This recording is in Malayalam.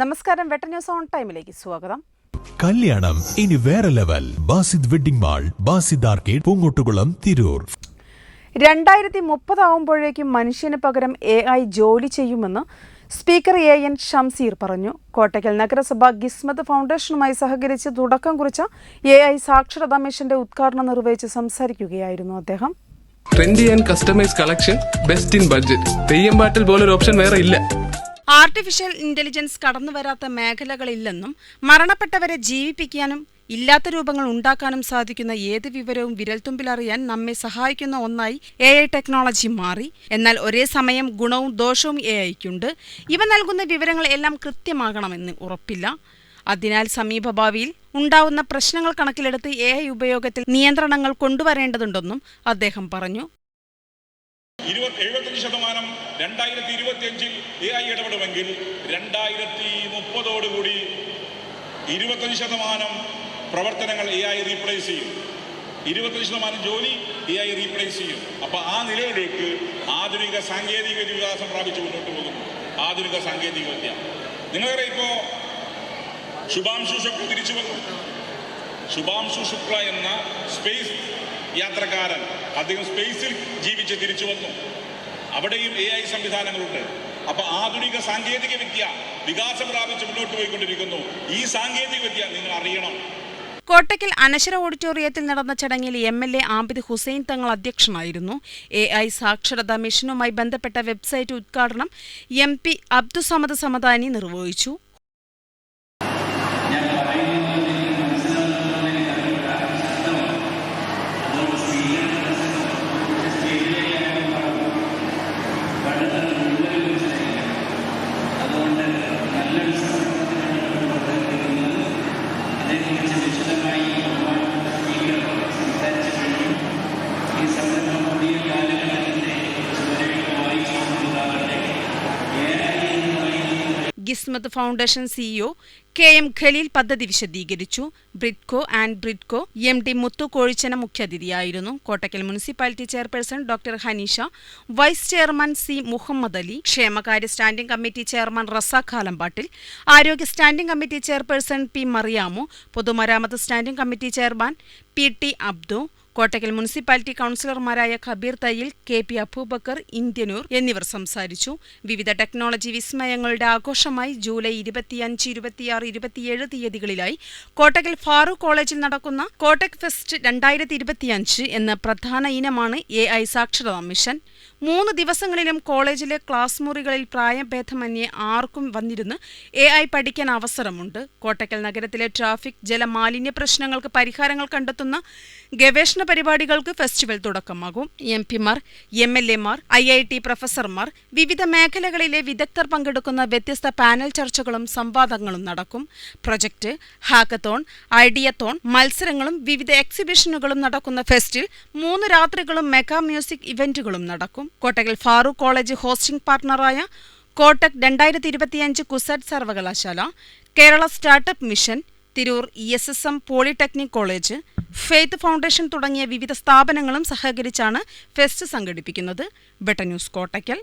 നമസ്കാരം വെട്ട ന്യൂസ് ഓൺ ടൈമിലേക്ക് സ്വാഗതം. കല്യാണം ഇനി വേറെ level. Basid wedding mall Basid arcade Poongottukulam Tirur. രണ്ടായിരത്തി മുപ്പതാവുമ്പോഴേക്കും മനുഷ്യന് പകരം എ ഐ ജോലി ചെയ്യുമെന്ന് സ്പീക്കർ എ എൻ ഷംസീർ പറഞ്ഞു. കോട്ടയ്ക്കൽ നഗരസഭ ഗിസ്മത് ഫൗണ്ടേഷനുമായി സഹകരിച്ച് തുടക്കം കുറിച്ച എ ഐ സാക്ഷരതാ മിഷന്റെ ഉദ്ഘാടനം നിർവഹിച്ച് സംസാരിക്കുകയായിരുന്നു അദ്ദേഹം. Trendy and customise collection best in budget Theyyam Pattil പോലൊരു ഓപ്ഷൻ വേറെ ഇല്ല. ആർട്ടിഫിഷ്യൽ ഇന്റലിജൻസ് കടന്നുവരാത്ത മേഖലകളില്ലെന്നും മരണപ്പെട്ടവരെ ജീവിപ്പിക്കാനും ഇല്ലാത്ത രൂപങ്ങൾ ഉണ്ടാക്കാനും സാധിക്കുന്ന ഏത് വിവരവും വിരൽത്തുമ്പിലറിയാൻ നമ്മെ സഹായിക്കുന്ന ഒന്നായി എ ഐ ടെക്നോളജി മാറി. എന്നാൽ ഒരേ സമയം ഗുണവും ദോഷവും എ ഐക്കുണ്ട് ഇവ നൽകുന്ന വിവരങ്ങൾ എല്ലാം കൃത്യമാകണമെന്ന് ഉറപ്പില്ല. അതിനാൽ സമീപഭാവിയിൽ ഉണ്ടാവുന്ന പ്രശ്നങ്ങൾ കണക്കിലെടുത്ത് എ ഐ ഉപയോഗത്തിൽ നിയന്ത്രണങ്ങൾ കൊണ്ടുവരേണ്ടതുണ്ടെന്നും അദ്ദേഹം പറഞ്ഞു. എഴുപത്തഞ്ച് ശതമാനം രണ്ടായിരത്തി ഇരുപത്തി അഞ്ചിൽ എ ഐ ഇടപെടുമെങ്കിൽ രണ്ടായിരത്തി മുപ്പതോടുകൂടി ഇരുപത്തഞ്ച് ശതമാനം പ്രവർത്തനങ്ങൾ എ ഐ റീപ്ലേസ് ചെയ്യും. ഇരുപത്തഞ്ച് ശതമാനം ജോലി എ ഐ റീപ്ലേസ് ചെയ്യും. അപ്പോൾ ആ നിലയിലേക്ക് ആധുനിക സാങ്കേതിക വികാസം പ്രാപിച്ച് മുന്നോട്ട് പോകും ആധുനിക സാങ്കേതിക വിദ്യ നിങ്ങളറിയാം ഇപ്പോൾ ശുഭാംശു ശുക്ല തിരിച്ചു വന്നു. ശുഭാംശു ശുക്ല എന്ന സ്പേസ് യാത്രക്കാരൻ അദ്ദേഹം സ്പേസിൽ ജീവിച്ച് തിരിച്ചു വന്നു. അവിടെയും എ ഐ സംവിധാനങ്ങളുണ്ട്. അപ്പൊ ആധുനിക സാങ്കേതിക വിദ്യ വികാസം പ്രാപിച്ച് മുന്നോട്ട് പോയിക്കൊണ്ടിരിക്കുന്നു. ഈ സാങ്കേതിക വിദ്യ നിങ്ങൾ അറിയണം. കോട്ടയ്ക്കൽ അനശ്വര ഓഡിറ്റോറിയത്തിൽ നടന്ന ചടങ്ങിൽ M L A Abid Hussain Thangal അധ്യക്ഷനായിരുന്നു. എ ഐ സാക്ഷരതാ മിഷനുമായി ബന്ധപ്പെട്ട വെബ്സൈറ്റ് ഉദ്ഘാടനം എം പി അബ്ദുസമദ് സമദാനി നിർവഹിച്ചു. Thank you. Gismath foundation CEO K M Khaleel പദ്ധതി വിശദീകരിച്ചു. Bridco and Bridco M D Muthu Kozhichana മുഖ്യാതിഥിയായിരുന്നു. Kottakkal municipality chairperson doctor Haneesha vice chairman C Muhammad Ali ക്ഷേമകാര്യ standing committee chairman Razak Alampattil ആരോഗ്യ standing committee chairperson P Mariyamu പൊതുമരാമത്ത് standing committee chairman P T Abdu Kottakkal municipality കൗൺസിലർമാരായ ഖബീർ തയ്യിൽ കെ പി അബൂബക്കർ ഇന്ത്യനൂർ എന്നിവർ സംസാരിച്ചു. വിവിധ ടെക്നോളജി വിസ്മയങ്ങളുടെ ആഘോഷമായി ജൂലൈ ഇരുപത്തിയഞ്ച് ഇരുപത്തിയാറ് ഇരുപത്തിയേഴ് തീയതികളിലായി കോട്ടക്കൽ ഫാറൂഖ് കോളേജിൽ നടക്കുന്ന കോട്ടക് ഫെസ്റ്റ് രണ്ടായിരത്തി ഇരുപത്തിയഞ്ച് എന്ന പ്രധാന ഇനമാണ് എ ഐ സാക്ഷരതാ മിഷൻ. മൂന്ന് ദിവസങ്ങളിലും കോളേജിലെ ക്ലാസ് മുറികളിൽ പ്രായഭേദമന്യേ ആർക്കും വന്നിരുന്ന് എ ഐ പഠിക്കാൻ അവസരമുണ്ട്. കോട്ടക്കൽ നഗരത്തിലെ ട്രാഫിക് ജലമാലിന്യ പ്രശ്നങ്ങൾക്ക് പരിഹാരങ്ങൾ കണ്ടെത്തുന്ന ഗവേഷണ പരിപാടികൾക്ക് ഫെസ്റ്റിവൽ തുടക്കമാകും. എം പിമാർ എം എൽ എമാർ ഐ ഐ ടി പ്രൊഫസർമാർ വിവിധ മേഖലകളിലെ വിദഗ്ധർ പങ്കെടുക്കുന്ന വ്യത്യസ്ത പാനൽ ചർച്ചകളും സംവാദങ്ങളും നടക്കും. പ്രൊജക്ട് ഹാക്കത്തോൺ ഐഡിയത്തോൺ മത്സരങ്ങളും വിവിധ എക്സിബിഷനുകളും നടക്കുന്ന ഫെസ്റ്റിൽ മൂന്ന് രാത്രികളും മെഗാ മ്യൂസിക് ഇവന്റുകളും നടക്കും. കോട്ടകൽ ഫാറൂഖ് കോളേജ് ഹോസ്റ്റിംഗ് പാർട്ണറായ കോട്ടക് രണ്ടായിരത്തി ഇരുപത്തിയഞ്ച് കുസാറ്റ് സർവകലാശാല Kerala startup mission Tirur E S S M polytechnic college faith foundation തുടങ്ങിയ വിവിധ സ്ഥാപനങ്ങളും സഹകരിച്ചാണ് ഫെസ്റ്റ് സംഘടിപ്പിക്കുന്നത്. ബെട്ട ന്യൂസ് കോട്ടയ്ക്കൽ.